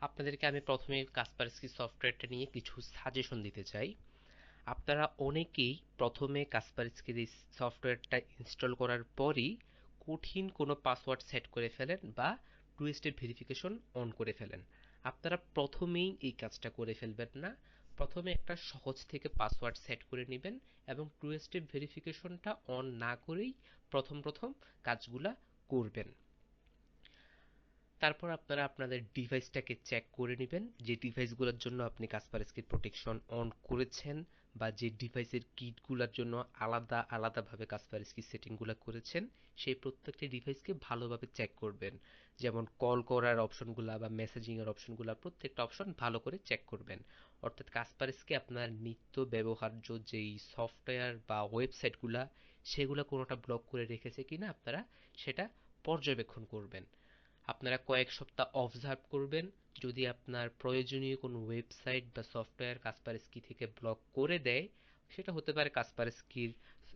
আপনাদেরকে আমি প্রথমে কাসপারস্কি সফটওয়্যারটা নিয়ে কিছু সাজেশন দিতে চাই। আপনারা অনেকেই প্রথমে কাসপারস্কির এই সফটওয়্যারটা ইনস্টল করার পরই কঠিন কোনো পাসওয়ার্ড সেট করে ফেলেন বা টু স্টেপ ভেরিফিকেশন অন করে ফেলেন। আপনারা প্রথমেই এই কাজটা করে ফেলবেন না। প্রথমে একটা সহজ থেকে পাসওয়ার্ড সেট করে নেবেন এবং টু স্টেপ ভেরিফিকেশনটা অন না করেই প্রথম প্রথম কাজগুলা করবেন। তারপর আপনারা আপনাদের ডিভাইসটাকে চেক করে নেবেন। যে ডিভাইসগুলোর জন্য আপনি কাসপারস্কির প্রোটেকশন অন করেছেন বা যে ডিভাইসের কিটগুলোর জন্য আলাদা, আলাদাভাবে কাসপারস্কি সেটিংগুলো করেছেন, সেই প্রত্যেকটি ডিভাইসকে ভালোভাবে চেক করবেন। যেমন কল করার অপশনগুলো বা মেসেজিংয়ের অপশনগুলো প্রত্যেকটা অপশন ভালো করে চেক করবেন। অর্থাৎ কাসপারস্কি আপনার নিত্য ব্যবহার্য যেই সফটওয়্যার বা ওয়েবসাইটগুলা সেগুলো কোনোটা ব্লক করে রেখেছে কিনা আপনারা সেটা পর্যবেক্ষণ করবেন। আপনারা কয়েক সপ্তাহ অবজার্ভ করবেন, যদি আপনার প্রয়োজনীয় কোনো ওয়েবসাইট বা সফটওয়্যার কাসপারস্কি থেকে ব্লক করে দেয়, সেটা হতে পারে কাসপারস্কির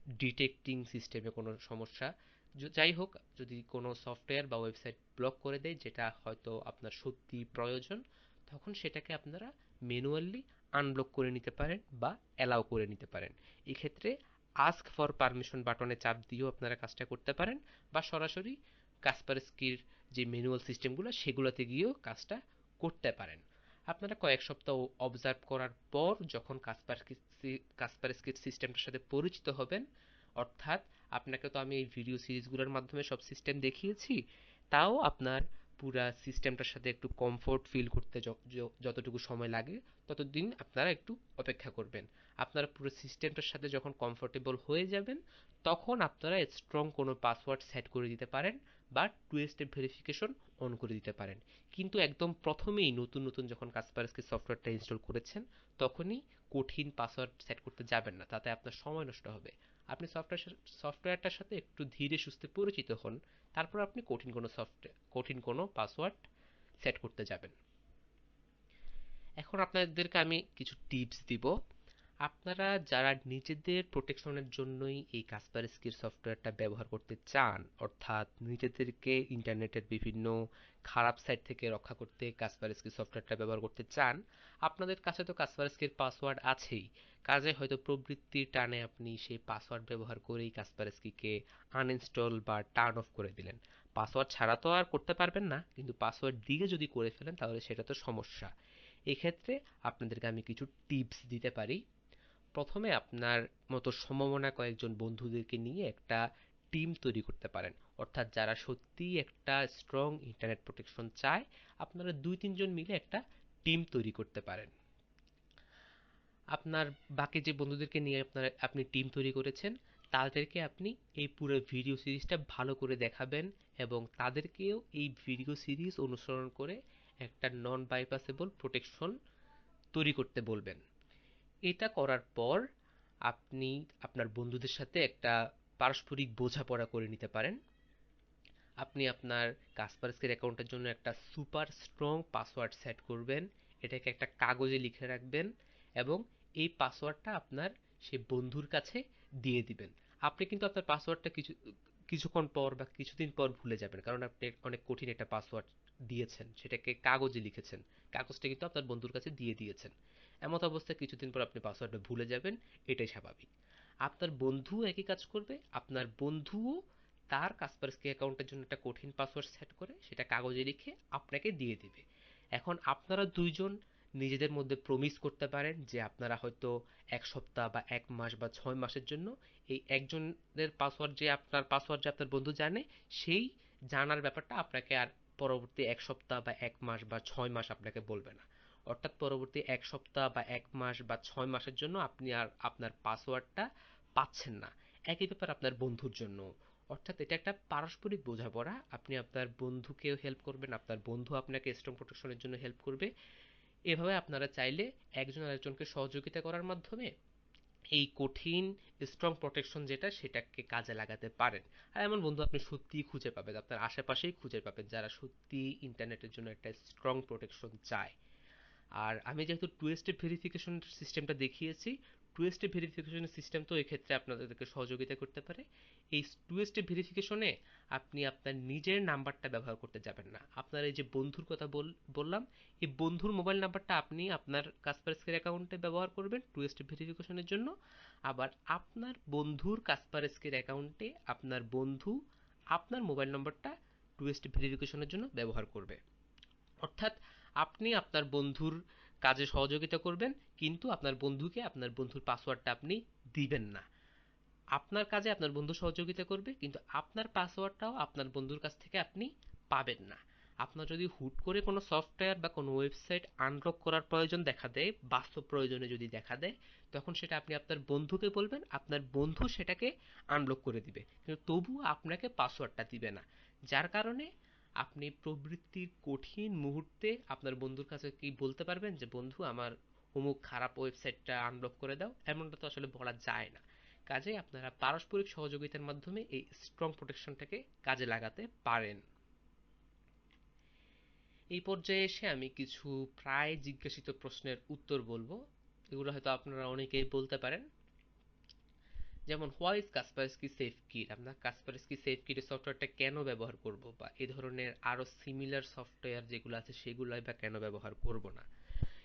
ডিটেক্টিং সিস্টেমে কোনো সমস্যা। যাই হোক, যদি কোনো সফটওয়্যার বা ওয়েবসাইট ব্লক করে দেয়, যেটা হয়তো আপনার সত্যি প্রয়োজন, তখন সেটাকে আপনারা ম্যানুয়ালি আনব্লক করে নিতে পারেন বা অ্যালাউ করে নিতে পারেন। এক্ষেত্রে আস্ক ফর পারমিশন বাটনে চাপ দিয়েও আপনারা কাজটা করতে পারেন বা সরাসরি কাসপারস্কির যে ম্যানুয়াল সিস্টেমগুলো সেগুলোতে গিয়েও কাজটা করতে পারেন। আপনারা কয়েক সপ্তাহ অবজার্ভ করার পর যখন কাসপারস্কি কাসপারস্কির সিস্টেমটার সাথে পরিচিত হবেন, অর্থাৎ আপনাকে তো আমি এই ভিডিও সিরিজগুলোর মাধ্যমে সব সিস্টেম দেখিয়েছি, তাও আপনার পুরা সিস্টেমটার সাথে একটু কমফোর্ট ফিল করতে যতটুকু সময় লাগে, ততদিন আপনারা একটু অপেক্ষা করবেন। আপনারা পুরো সিস্টেমটার সাথে যখন কমফোর্টেবল হয়ে যাবেন, তখন আপনারা স্ট্রং কোনো পাসওয়ার্ড সেট করে দিতে পারেন। বা টু স্টেপ ভেরিফিকেশন অন করে দিতে পারেন। কিন্তু একদম প্রথমেই নতুন নতুন যখন কাসপারস্কি সফটওয়্যারটা ইনস্টল করেছেন, তখনই কঠিন পাসওয়ার্ড সেট করতে যাবেন না, তাতে আপনার সময় নষ্ট হবে। আপনি সফটওয়্যার সফটওয়্যারটার সাথে একটু ধীরে সুস্থে পরিচিত হন, তারপর আপনি কঠিন কোনো সফটওয়্যার কঠিন কোনো পাসওয়ার্ড সেট করতে যাবেন। এখন আপনাদেরকে আমি কিছু টিপস দিব। আপনারা যারা নিজেদের প্রোটেকশনের জন্যই এই কাসপারস্কির সফটওয়্যারটা ব্যবহার করতে চান, অর্থাৎ নিজেদেরকে ইন্টারনেটের বিভিন্ন খারাপ সাইট থেকে রক্ষা করতে কাসপারস্কি সফটওয়্যারটা ব্যবহার করতে চান, আপনাদের কাছে তো কাসপারস্কির পাসওয়ার্ড আছেই। কাজে হয়তো প্রবৃত্তির টানে আপনি সেই পাসওয়ার্ড ব্যবহার করেই কাসপারস্কিকে আনইনস্টল বা টার্ন অফ করে দিলেন। পাসওয়ার্ড ছাড়া তো আর করতে পারবেন না, কিন্তু পাসওয়ার্ড দিয়ে যদি করে ফেলেন, তাহলে সেটা তো সমস্যা। এক্ষেত্রে আপনাদেরকে আমি কিছু টিপস দিতে পারি। প্রথমে আপনার মতো সম্ভাবনা কয়েকজন বন্ধুদেরকে নিয়ে একটা টিম তৈরি করতে পারেন। অর্থাৎ যারা সত্যিই একটা স্ট্রং ইন্টারনেট প্রোটেকশন চায়, আপনারা দুই, তিনজন মিলে একটা টিম তৈরি করতে পারেন। আপনার বাকি যে বন্ধুদেরকে নিয়ে আপনার, আপনি টিম তৈরি করেছেন, তাদেরকে আপনি এই পুরো ভিডিও সিরিজটা ভালো করে দেখাবেন এবং তাদেরকেও এই ভিডিও সিরিজ অনুসরণ করে একটা নন বাইপাসেবল প্রোটেকশন তৈরি করতে বলবেন। এটা করার পর আপনি আপনার বন্ধুদের সাথে একটা পারস্পরিক বোঝাপড়া করে নিতে পারেন। আপনি আপনার কাসপারস্কের অ্যাকাউন্টের জন্য একটা সুপার স্ট্রং পাসওয়ার্ড সেট করবেন। এটাকে একটা কাগজে লিখে রাখবেন এবং এই পাসওয়ার্ডটা আপনার সে বন্ধুর কাছে দিয়ে দিবেন। আপনি কিন্তু আপনার পাসওয়ার্ডটা কিছু, কিছুক্ষণ পর বা কিছুদিন পর ভুলে যাবেন কারণ আপনি অনেক কঠিন একটা পাসওয়ার্ড দিয়েছেন। সেটাকে কাগজে লিখেছেন। কাগজটা কিন্তু আপনার বন্ধুর কাছে দিয়ে দিয়েছেন। এমত অবস্থায় কিছুদিন পর আপনি পাসওয়ার্ডটা ভুলে যাবেন, এটাই স্বাভাবিক। আপনার বন্ধু একই কাজ করবে, আপনার বন্ধুও তার কাসপারস্কি অ্যাকাউন্টের জন্য একটা কঠিন পাসওয়ার্ড সেট করে, সেটা কাগজে লিখে আপনাকে দিয়ে দিবে। এখন আপনারা দুইজন নিজেদের মধ্যে প্রমিস করতে পারেন যে আপনারা হয়তো এক সপ্তাহ বা এক মাস বা ছয় মাসের জন্য এই একজনের পাসওয়ার্ড যে আপনার পাসওয়ার্ড যে আপনার বন্ধু জানে, সেই জানার ব্যাপারটা আপনাকে আর পরবর্তী এক সপ্তাহ বা এক মাস বা ছয় মাস আপনাকে বলবে না। অর্থাৎ পরবর্তী এক সপ্তাহ বা এক মাস বা ছয় মাসের জন্য আপনি আর আপনার পাসওয়ার্ডটা পাচ্ছেন না। একই ব্যাপার আপনার বন্ধুর জন্য। অর্থাৎ এটা একটা পারস্পরিক বোঝাপড়া। আপনি আপনার বন্ধুকেও হেল্প করবেন, আপনার বন্ধু আপনাকে স্ট্রং প্রোটেকশনের জন্য হেল্প করবে। এভাবে আপনারা চাইলে একজন আরেকজনকে সহযোগিতা করার মাধ্যমে এই কঠিন স্ট্রং প্রোটেকশন যেটা, সেটাকে কাজে লাগাতে পারেন। আর এমন বন্ধু আপনি সত্যিই খুঁজে পাবেন, আপনার আশেপাশেই খুঁজে পাবেন যারা সত্যি ইন্টারনেটের জন্য একটা স্ট্রং প্রোটেকশন চায়। আর আমি যেহেতু টু স্টেপ ভেরিফিকেশন সিস্টেমটা দেখিয়েছি টু স্টেপ ভেরিফিকেশনের সিস্টেম তো এক্ষেত্রে আপনাদেরকে সহযোগিতা করতে পারে। এই টু ভেরিফিকেশনে আপনি আপনার নিজের নাম্বারটা ব্যবহার করতে যাবেন না। আপনার এই যে বন্ধুর কথা বললাম, এই বন্ধুর মোবাইল নাম্বারটা আপনি আপনার কাসপারস্কের অ্যাকাউন্টে ব্যবহার করবেন টু ভেরিফিকেশনের জন্য। আবার আপনার বন্ধুর কাসপারস্কের অ্যাকাউন্টে আপনার বন্ধু আপনার মোবাইল নম্বরটা টু ভেরিফিকেশনের জন্য ব্যবহার করবে। অর্থাৎ আপনি আপনার বন্ধুর কাজে সহযোগিতা করবেন, কিন্তু আপনার বন্ধুকে, আপনার বন্ধুর পাসওয়ার্ডটা আপনি দিবেন না। আপনার কাজে আপনার বন্ধু সহযোগিতা করবে, কিন্তু আপনার পাসওয়ার্ডটাও আপনার বন্ধুর কাছ থেকে আপনি পাবেন না। আপনার যদি হুট করে কোনো সফটওয়্যার বা কোনো ওয়েবসাইট আনলক করার প্রয়োজন দেখা দেয়, বাস্তব প্রয়োজনে যদি দেখা দেয়, তখন সেটা আপনি আপনার বন্ধুকে বলবেন, আপনার বন্ধু সেটাকে আনলক করে দিবে। কিন্তু তবুও আপনাকে পাসওয়ার্ডটা দিবে না। যার কারণে আপনি প্রবৃত্তির কঠিন মুহূর্তে আপনার বন্ধুর কাছে কি বলতে পারবেন যে, বন্ধু, আমার অমুক খারাপ ওয়েবসাইটটা আনব্লক করে দাও এমনটা তো আসলে বলা যায় না। কাজে আপনারা পারস্পরিক সহযোগিতার মাধ্যমে এই স্ট্রং প্রোটেকশনটাকে কাজে লাগাতে পারেন। এই পর্যায়ে এসে আমি কিছু প্রায় জিজ্ঞাসিত প্রশ্নের উত্তর বলব। এগুলো হয়তো আপনারা অনেকেই বলতে পারেন। যেমন why is Kaspersky safe kid আমরা কাসপারস্কি সেফ কিটের সফটওয়্যারটা কেন ব্যবহার করব? বা এই ধরনের আরও সিমিলার সফটওয়্যার যেগুলো আছে, সেগুলোই বা কেন ব্যবহার করব না?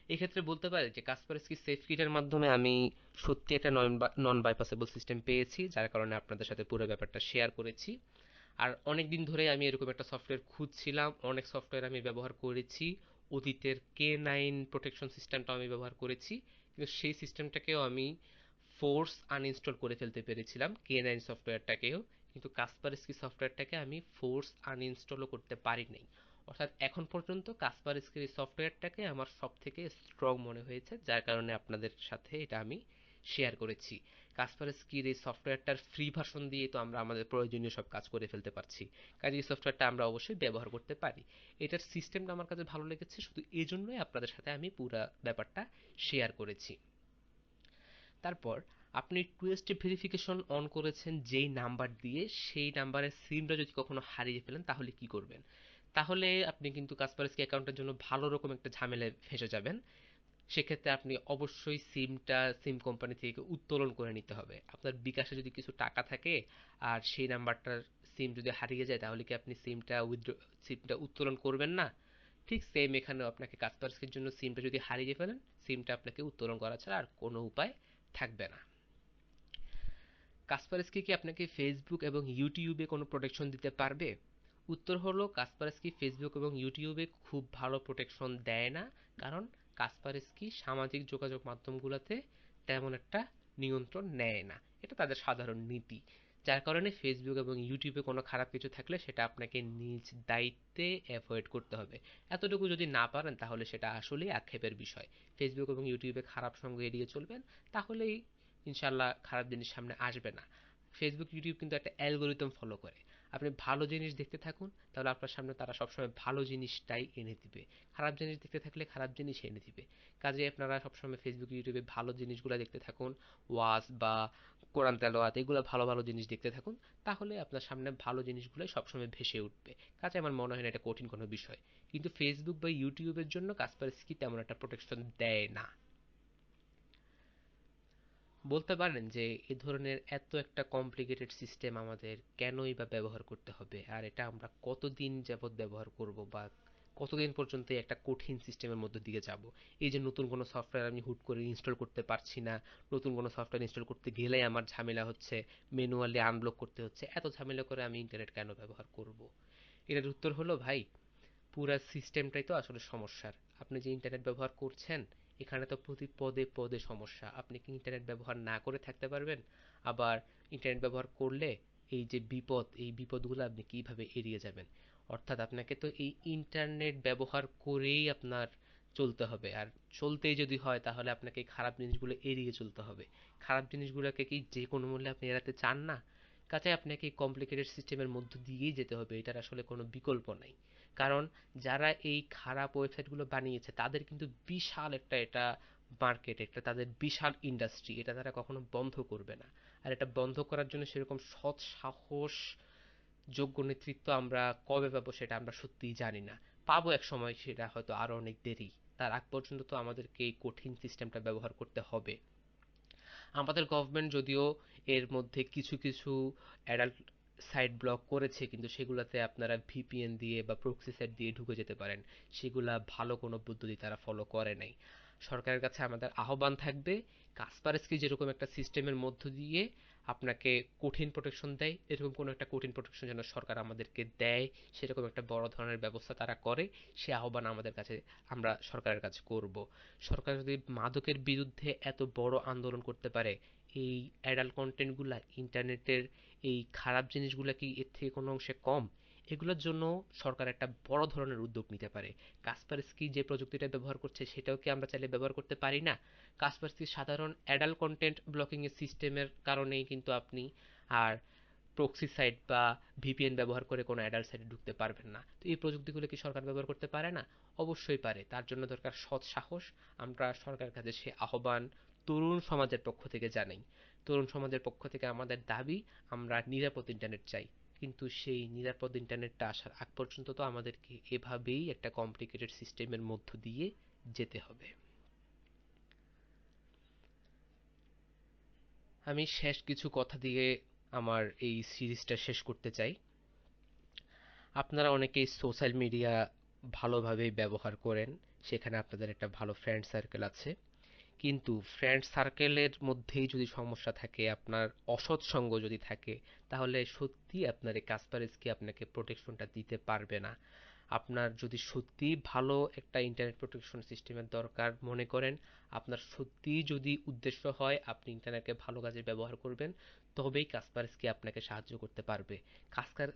এক্ষেত্রে বলতে পারি যে কাসপারস্কি সেফ কিটের মাধ্যমে আমি সত্যি একটা নন নন বাইপাসেবল সিস্টেম পেয়েছি, যার কারণে আপনাদের সাথে পুরো ব্যাপারটা শেয়ার করেছি। আর অনেক দিন ধরে আমি এরকম একটা সফটওয়্যার খুঁজছিলাম, অনেক সফটওয়্যার আমি ব্যবহার করেছি, অতীতের কে নাইন প্রোটেকশন সিস্টেমটাও আমি ব্যবহার করেছি, কিন্তু সেই সিস্টেমটাকেও আমি ফোর্স আনইনস্টল করে ফেলতে পেরেছিলাম কে নাইন সফটওয়্যারটাকেও কিন্তু কাসপারস্কি সফটওয়্যারটাকে আমি ফোর্স আনইনস্টলও করতে পারি নাই অর্থাৎ এখন পর্যন্ত কাসপারস্কির সফটওয়্যারটাকে আমার সব থেকে স্ট্রং মনে হয়েছে, যার কারণে আপনাদের সাথে এটা আমি শেয়ার করেছি। কাসপারস্কির এই সফটওয়্যারটার ফ্রি ভার্সন দিয়ে তো আমরা আমাদের প্রয়োজনীয় সব কাজ করে ফেলতে পারছি। কাজে এই সফটওয়্যারটা আমরা অবশ্যই ব্যবহার করতে পারি। এটার সিস্টেমটা আমার কাছে ভালো লেগেছে, শুধু এই জন্যই আপনাদের সাথে আমি পুরো ব্যাপারটা শেয়ার করেছি। তারপর আপনি টু স্টেপ ভেরিফিকেশন অন করেছেন, যেই নাম্বার দিয়ে সেই নাম্বারের সিমটা যদি কখনো হারিয়ে ফেলেন, তাহলে কি করবেন? তাহলে আপনি কিন্তু কাসপারস্কি অ্যাকাউন্টের জন্য ভালো রকম একটা ঝামেলায় ফেসে যাবেন। সেক্ষেত্রে আপনি অবশ্যই সিমটা সিম কোম্পানি থেকে উত্তোলন করে নিতে হবে। আপনার বিকাশে যদি কিছু টাকা থাকে আর সেই নাম্বারটার সিম যদি হারিয়ে যায়, তাহলে কি আপনি সিমটা উইথড্র সিমটা উত্তোলন করবেন না? ঠিক সেম এখানেও আপনাকে কাসপারস্কির জন্য সিমটা যদি হারিয়ে ফেলেন সিমটা আপনাকে উত্তোলন করা ছাড়া আর কোনো উপায় থাকবে না। কাসপারস্কি কি আপনাকে ফেসবুক এবং ইউটিউবে কোনো প্রোটেকশন দিতে পারবে? উত্তর হলো, কাসপারস্কি ফেসবুক এবং ইউটিউবে খুব ভালো প্রোটেকশন দেয় না, কারণ কাসপারস্কি সামাজিক যোগাযোগ মাধ্যমগুলোতে তেমন একটা নিয়ন্ত্রণ নেয় না। এটা তাদের সাধারণ নীতি। যার কারণে ফেসবুক এবং ইউটিউবে কোনো খারাপ কিছু থাকলে সেটা আপনাকে নিজ দায়িত্বে অ্যাভয়েড করতে হবে। এতটুকু যদি না পারেন তাহলে সেটা আসলেই আক্ষেপের বিষয়। ফেসবুক এবং ইউটিউবে খারাপ সঙ্গ এড়িয়ে চলবেন, তাহলেই ইনশাল্লাহ খারাপ জিনিস সামনে আসবে না। ফেসবুক ইউটিউব কিন্তু একটা অ্যালগোরিদম ফলো করে। আপনি ভালো জিনিস দেখতে থাকুন, তাহলে আপনার সামনে তারা সবসময় ভালো জিনিসটাই এনে দিবে। খারাপ জিনিস দেখতে থাকলে খারাপ জিনিস এনে দিবে। কাজে আপনারা সবসময় ফেসবুক ইউটিউবে ভালো জিনিসগুলো দেখতে থাকুন, ওয়াজ বা কোরআন তেলোয়াত এগুলো ভালো ভালো জিনিস দেখতে থাকুন, তাহলে আপনার সামনে ভালো জিনিসগুলো সবসময় ভেসে উঠবে। কাজে আমার মনে হয় না এটা কঠিন কোনো বিষয়। কিন্তু ফেসবুক বা ইউটিউবের জন্য কাসপারস্কি তেমন একটা প্রোটেকশন দেয় না। বলতে পারেন যে এ ধরনের এত একটা কমপ্লিকেটেড সিস্টেম আমাদের কেনই বা ব্যবহার করতে হবে? আর এটা আমরা কতদিন যাবৎ ব্যবহার করব বা কতদিন পর্যন্ত একটা কঠিন সিস্টেমের মধ্যে দিয়ে যাব? এই যে নতুন কোনো সফটওয়্যার আমি হুট করে ইনস্টল করতে পারছি না, নতুন কোনো সফটওয়্যার ইনস্টল করতে গেলেই আমার ঝামেলা হচ্ছে ম্যানুয়ালি আনব্লক করতে হচ্ছে, এত ঝামেলা করে আমি ইন্টারনেট কেন ব্যবহার করব? এটার উত্তর হলো, ভাই, পুরা সিস্টেমটাই তো আসলে সমস্যার। আপনি যে ইন্টারনেট ব্যবহার করছেন এখানে তো প্রতি পদে পদে সমস্যা। আপনি কি ইন্টারনেট ব্যবহার না করে থাকতে পারবেন? আবার ইন্টারনেট ব্যবহার করলে এই যে বিপদ, এই বিপদগুলো আপনি কীভাবে এড়িয়ে যাবেন? অর্থাৎ আপনাকে তো এই ইন্টারনেট ব্যবহার করেই আপনার চলতে হবে। আর চলতেই যদি হয়, তাহলে আপনাকে খারাপ জিনিসগুলো এড়িয়ে চলতে হবে। খারাপ জিনিসগুলোকে কি যে কোনো মূল্যে আপনি এড়াতে চান না? কাজে আপনাকে কমপ্লিকেটেড সিস্টেমের মধ্য দিয়েই যেতে হবে, এটার আসলে কোনো বিকল্প নাই। কারণ যারা এই খারাপ ওয়েবসাইটগুলো বানিয়েছে, তাদের কিন্তু বিশাল একটা এটা মার্কেট একটা তাদের বিশাল ইন্ডাস্ট্রি এটা তারা কখনো বন্ধ করবে না। আর এটা বন্ধ করার জন্য সেরকম সৎ সাহস, যোগ্য নেতৃত্ব আমরা কবে পাবো সেটা আমরা সত্যিই জানি না। পাবো এক সময়, সেটা হয়তো আরও অনেক দেরি। তার আগ পর্যন্ত তো আমাদেরকে এই কঠিন সিস্টেমটা ব্যবহার করতে হবে। আমাদের গভর্নমেন্ট যদিও এর মধ্যে কিছু কিছু অ্যাডাল্ট সাইট ব্লক করেছে, কিন্তু সেগুলোতে আপনারা ভিপিএন দিয়ে বা প্রক্সি সাইট দিয়ে ঢুকে যেতে পারেন। সেগুলা ভালো কোনো পদ্ধতি তারা ফলো করে নাই। সরকারের কাছে আমাদের আহ্বান থাকবে, কাসপারেসকে যেরকম একটা সিস্টেমের মধ্য দিয়ে আপনাকে কঠিন প্রোটেকশন দেয়। এরকম কোনো একটা কঠিন প্রোটেকশন যেন সরকার আমাদেরকে দেয়, সেরকম একটা বড় ধরনের ব্যবস্থা তারা করে, সে আহ্বান আমাদের কাছে আমরা সরকারের কাছে করব। সরকার যদি মাদকের বিরুদ্ধে এত বড় আন্দোলন করতে পারে, এই অ্যাডাল্ট কন্টেন্টগুলা ইন্টারনেটের এই খারাপ জিনিসগুলা কি এর থেকে কোনো অংশে কম? এগুলোর জন্য সরকার একটা বড় ধরনের উদ্যোগ নিতে পারে। কাসপারস্কি যে প্রযুক্তিটা ব্যবহার করছে, সেটাও কি আমরা চাইলে ব্যবহার করতে পারি না? কাসপারস্কি সাধারণ অ্যাডাল্ট কন্টেন্ট ব্লকিং এর সিস্টেমের কারণেই কিন্তু আপনি আর প্রক্সি সাইট বা ভিপিএন ব্যবহার করে কোনো অ্যাডাল্ট সাইটে ঢুকতে পারবেন না। তো এই প্রযুক্তিগুলো কি সরকার ব্যবহার করতে পারে না? অবশ্যই পারে। তার জন্য দরকার সৎ সাহস। আমরা সরকারের কাছে সে আহ্বান তরুণ সমাজের পক্ষ থেকে জানাই। তরুণ সমাজের পক্ষ থেকে আমাদের দাবি, আমরা নিরাপদ ইন্টারনেট চাই। কিন্তু সেই নিরাপদ ইন্টারনেটটা আসার আগ পর্যন্ত তো আমাদেরকে এভাবেই একটা কমপ্লিকেটেড সিস্টেমের মধ্য দিয়ে যেতে হবে। আমি শেষ কিছু কথা দিয়ে আমার এই সিরিজটা শেষ করতে চাই। আপনারা অনেকেই সোশ্যাল মিডিয়া ভালোভাবে ব্যবহার করেন, সেখানে আপনাদের একটা ভালো ফ্রেন্ড সার্কেল আছে। কিন্তু ফ্রেন্ড সার্কেলের মধ্যেই যদি সমস্যা থাকে, আপনার অসৎ সঙ্গ যদি থাকে, তাহলে সত্যি আপনার এই কাসপারেজকে আপনাকে প্রোটেকশনটা দিতে পারবে না। আপনার যদি সত্যি ভালো একটা ইন্টারনেট প্রোটেকশন সিস্টেমের দরকার মনে করেন আপনার সত্যি যদি উদ্দেশ্য হয়, আপনি ইন্টারনেটকে ভালো কাজে ব্যবহার করবেন, তবেই কাসপারেসকে আপনাকে সাহায্য করতে পারবে।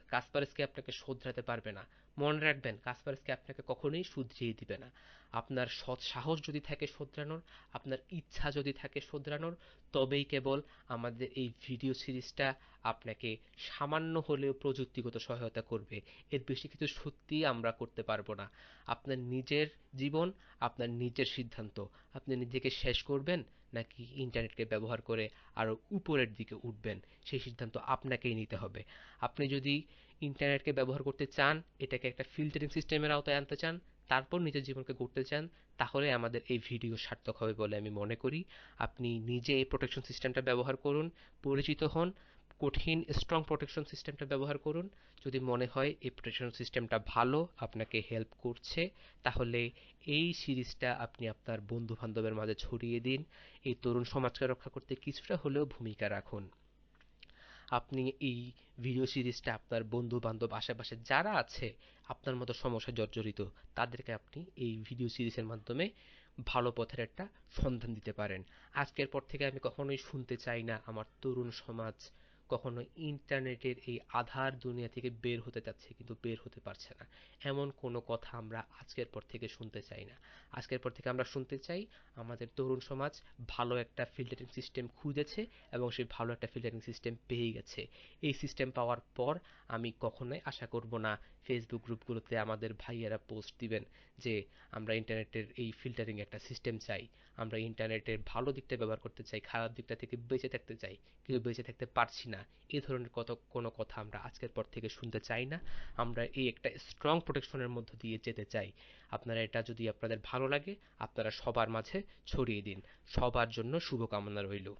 কাসপারেসকে আপনাকে শোধরাতে পারবে না। মনে রাখবেন কাসপারেসকে আপনাকে কখনোই শুধরিয়ে দিবে না। আপনার সৎ সাহস যদি থাকে শোধরানোর, আপনার ইচ্ছা যদি থাকে শোধরানোর, তবেই কেবল আমাদের এই ভিডিও সিরিজটা আপনাকে সামান্য হলেও প্রযুক্তিগত সহায়তা করবে। এর বেশি কিছু সত্যি আমরা করতে পারব না। আপনার নিজের জীবন, আপনার নিজের সিদ্ধান্ত, আপনি নিজেকে শেষ করবেন, নাকি ইন্টারনেটকে ব্যবহার করে আরও উপরের দিকে উঠবেন? সেই সিদ্ধান্ত আপনাকেই নিতে হবে। আপনি যদি ইন্টারনেটকে ব্যবহার করতে চান, এটাকে একটা ফিল্টারিং সিস্টেমের আওতায় আনতে চান, তারপর নিজের জীবনকে গড়তে চান, তাহলে আমাদের এই ভিডিও সার্থক হবে বলে আমি মনে করি। আপনি নিজে এই প্রোটেকশন সিস্টেমটা ব্যবহার করুন, পরিচিত হন কঠিন স্ট্রং প্রোটেকশন সিস্টেমটা ব্যবহার করুন। যদি মনে হয় এই প্রোটেকশন সিস্টেমটা ভালো, আপনাকে হেল্প করছে, তাহলে এই সিরিজটা আপনি আপনার বন্ধু বান্ধবের মাঝে ছড়িয়ে দিন। এই তরুণ সমাজকে রক্ষা করতে কিছুটা হলেও ভূমিকা রাখুন। আপনি এই ভিডিও সিরিজটা আপনার বন্ধু বান্ধব আশেপাশে যারা আছে, আপনার মতো সমস্যা জর্জরিত, তাদেরকে আপনি এই ভিডিও সিরিজের মাধ্যমে ভালো পথের একটা সন্ধান দিতে পারেন। আজকের পর থেকে আমি কখনোই শুনতে চাই না আমার তরুণ সমাজ। কখনো ইন্টারনেটের এই আধার দুনিয়া থেকে বের হতে চাচ্ছে কিন্তু বের হতে পারছে না। এমন কোনো কথা আমরা আজকের পর থেকে শুনতে চাই না। আজকের পর থেকে আমরা শুনতে চাই আমাদের তরুণ সমাজ ভালো একটা ফিল্টারিং সিস্টেম খুঁজেছে এবং সেই ভালো একটা ফিল্টারিং সিস্টেম পেয়ে গেছে। এই সিস্টেম পাওয়ার পর আমি কখনোই আশা করব না ফেসবুক গ্রুপগুলোতে আমাদের ভাইয়েরা পোস্ট দিবেন যে, আমরা ইন্টারনেটের এই ফিল্টারিং একটা সিস্টেম চাই। আমরা ইন্টারনেটের ভালো দিকটা ব্যবহার করতে চাই, খারাপ দিকটা থেকে বেঁচে থাকতে চাই। কিন্তু বেঁচে থাকতে পারছি না। এই ধরনের কত, কোনো কথা আমরা আজকের পর থেকে শুনতে চাই না। আমরা এই একটা স্ট্রং প্রোটেকশনের মধ্য দিয়ে যেতে চাই। আপনারা এটা যদি আপনাদের ভালো লাগে, আপনারা সবার মাঝে ছড়িয়ে দিন। সবার জন্য শুভকামনা রইল।